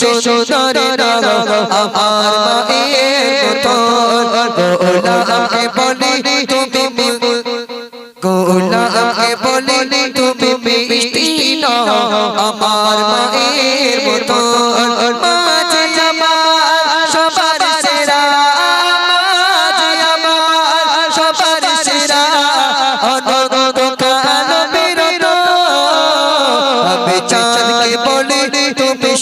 সুন্দর আমার মায়ের গোলামকে বলি তুমি গোলামকে আমার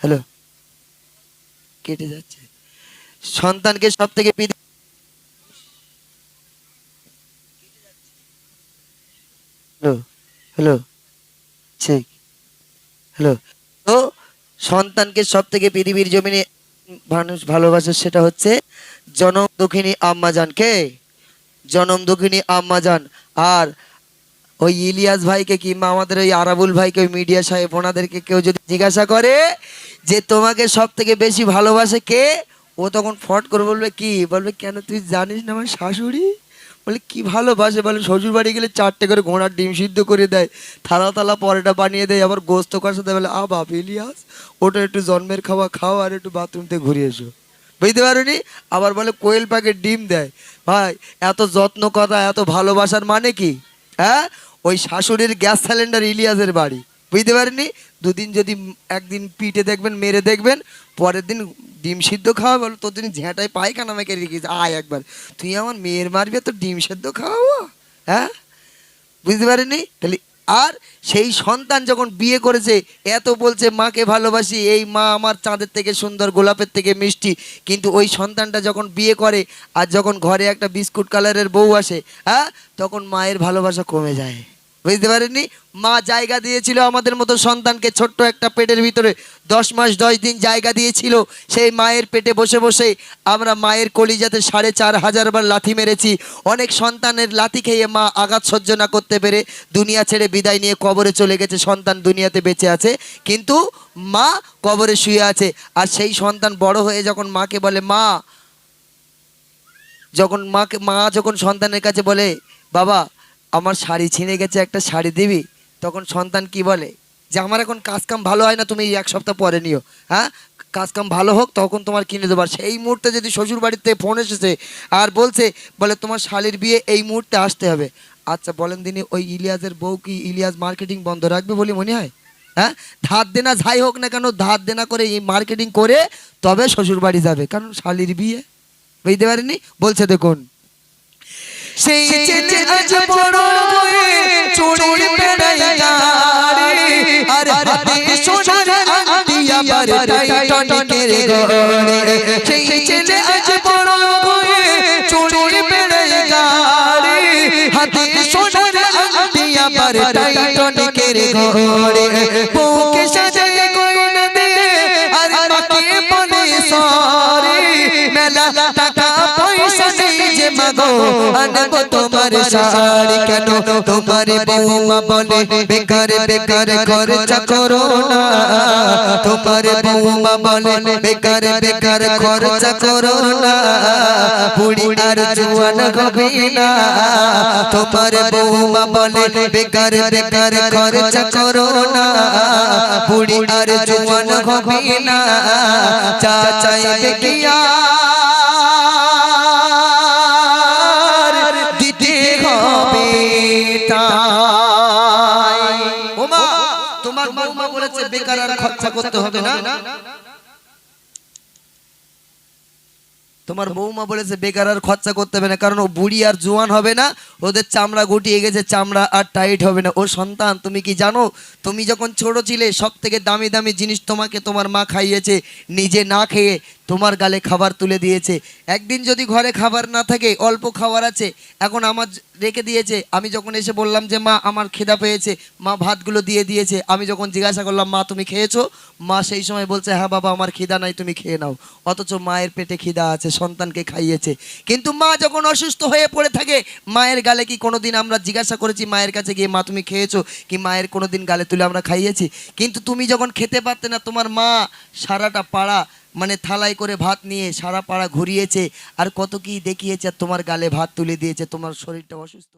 হ্যালো? কেটে যাচ্ছে। সন্তানকে সব থেকে হ্যালো? হ্যালো? ঠিক। হ্যালো? তো সন্তানকে সব থেকে পৃথিবীর জমিনে মানুষ ভালোবাসে সেটা হচ্ছে জনম দুঃখিনী আম্মাজান কে জনম দুঃখিনী আম্মাজান। আর ওই ইলিয়াস ভাইকে কিংবা আমাদের ওই আরাবুল ভাইকে, ওই মিডিয়া সাহেব, ওনাদেরকে কেউ যদি জিজ্ঞাসা করে যে তোমাকে সব থেকে বেশি ভালোবাসে কে, ও তখন ফট করে বলবে, কি? বলবে, কেন তুই জানিস না আমার শাশুড়ি? বলে, কি ভালোবাসে? বলে শ্বশুর বাড়ি গেলে চারটে করে ঘোড়ার ডিম সিদ্ধ করে দেয়, থালা থালা পরেটা বানিয়ে দেয়, আবার গোস্ত কষা দেয় বলে, আ বাপ ইলিয়াস, ওটা একটু জন্মের খাওয়া খাও আর একটু বাথরুম থেকে ঘুরে এসো। বুঝতে পারোনি? আবার বলে, কোয়েল পাখির ডিম দেয়। ভাই, এত যত্ন কথা, এত ভালোবাসার মানে কি? হ্যাঁ? ওই শাশুড়ির গ্যাস সিলিন্ডার ইলিয়াসের বাড়ি। বুঝতে পারেননি দুদিন যদি একদিন পিঠে দেখবেন, মেরে দেখবেন, পরের দিন ডিম সিদ্ধ খাওয়া বলো, তোর দিন ঝেঁটায় পায়খানা আমাকে রেখেছে। আয় একবার। তুই আমার মেয়ের মারবি তো ডিম সেদ্ধ খাওয়াবো? হ্যাঁ? বুঝতে পারেনি? তাহলে আর সেই সন্তান যখন বিয়ে করেছে, এত বলছে, মাকে ভালোবাসি, এই মা আমার চাঁদের থেকে সুন্দর, গোলাপের থেকে মিষ্টি। কিন্তু ওই সন্তানটা যখন বিয়ে করে আর যখন ঘরে একটা বিস্কুট কালারের বউ আসে হ্যাঁ তখন মায়ের ভালোবাসা কমে যায়। বুঝতে পারেননি? মা জায়গা দিয়েছিল আমাদের মতো সন্তানকে ছোট্ট একটা পেটের ভিতরে। দশ মাস, দশ দিন জায়গা দিয়েছিল। সেই মায়ের পেটে বসে বসে আমরা মায়ের কলিজাতে সাড়ে চার হাজার বার লাথি মেরেছি। অনেক সন্তানের লাথি খেয়ে মা আঘাত সহ্য না করতে পেরে দুনিয়া ছেড়ে বিদায় নিয়ে কবরে চলে গেছে। সন্তান দুনিয়াতে বেঁচে আছে, কিন্তু মা কবরে শুয়ে আছে। আর সেই সন্তান বড় হয়ে যখন মাকে বলে, মা, যখন মাকে, মা যখন সন্তানের কাছে বলে, বাবা আমার শাড়ি ছিঁড়ে গেছে, একটা শাড়ি দিবি? তখন সন্তান কি বলে? যে আমার এখন কাজ কাম ভালো হয় না, তুমি এক সপ্তাহ পরে নিও। হ্যাঁ? কাজ কাম ভালো হোক, তখন তোমার কিনে দেবো। আর সেই মুহূর্তে যদি শ্বশুর বাড়িতে ফোন এসেছে আর বলছে, বলে তোমার শালির বিয়ে, এই মুহূর্তে আসতে হবে। আচ্ছা বলেন দিনই ওই ইলিয়াসের বউ কি ইলিয়াস মার্কেটিং বন্ধ রাখবে বলে মনে হয়? হ্যাঁ? ধার দেনা যাই হোক না কেন, ধার দেনা করে এই মার্কেটিং করে তবে শ্বশুর বাড়ি যাবে। কারণ শালির বিয়ে, বুঝতে পারেনি? বলছে দেখুন সেই ছেলে আজ বড় হয়ে চুড়ি বেড়াই গাড়ি আর হাতে সোনার আংটি আবার টাইটানিকের গড়ে সেই ছেলে আজ বড় হয়ে চুড়ি বেড়াই গাড়ি হাতে সোনার আংটি আবার টাইটানিকের গড়ে গো আনব তোমার শাড়ি কেন? তোমার বৌমা বলে, বেকার বেকার খরচা করো না। তোমার বৌমা বলে, বেকার বেকার খরচা করো না। বুড়ি আর জুয়ান হবে না। তোমার বৌমা বলে, বেকার বেকার খরচা করো না। বুড়ি আর জুয়ান হবে না। চা চাইবে কিয়া বলেছে বেকার আর খরচা করতে হবে না। তোমার বৌমা বলেছে বেকার আর খরচা করতে হবে না কারণ ও বুড়ি আর জোয়ান হবে না। ওদের চামড়া গুটিয়ে গেছে চামড়া আর টাইট হবে না। ও সন্তান তুমি কি জানো? তুমি যখন ছোট ছিলে সব থেকে দামি দামি জিনিস তোমাকে তোমার মা খাইয়েছে নিজে না খেয়ে তোমার গালে খাবার তুলে দিয়েছে। একদিন যদি ঘরে খাবার না থাকে, অল্প খাবার আছে, এখন আমার রেখে দিয়েছে। আমি যখন এসে বললাম যে, মা, আমার খিদা পেয়েছে, মা ভাতগুলো দিয়ে দিয়েছে। আমি যখন জিজ্ঞাসা করলাম, মা, তুমি খেয়েছো? মা সেই সময় বলছে হ্যাঁ বাবা, আমার খিদা নাই, তুমি খেয়ে নাও। অথচ মায়ের পেটে খিদা আছে, সন্তানকে খাইয়েছে। কিন্তু মা যখন অসুস্থ হয়ে পড়ে থাকে, মায়ের গালে কি কোনো দিন আমরা জিজ্ঞাসা করেছি, মায়ের কাছে গিয়ে, মা, তুমি খেয়েছো? কি মায়ের কোনোদিন গালে তুলে আমরা খাইয়েছি? কিন্তু তুমি যখন খেতে পারতে না, তোমার মা সারাটা পাড়া মানে থালায় করে ভাত নিয়ে সারা পাড়া ঘুরিয়েছে। আর কত কি দেখিয়েছে তোমার গালে ভাত তুলে দিয়েছে, তোমার শরীরটা অসুস্থ।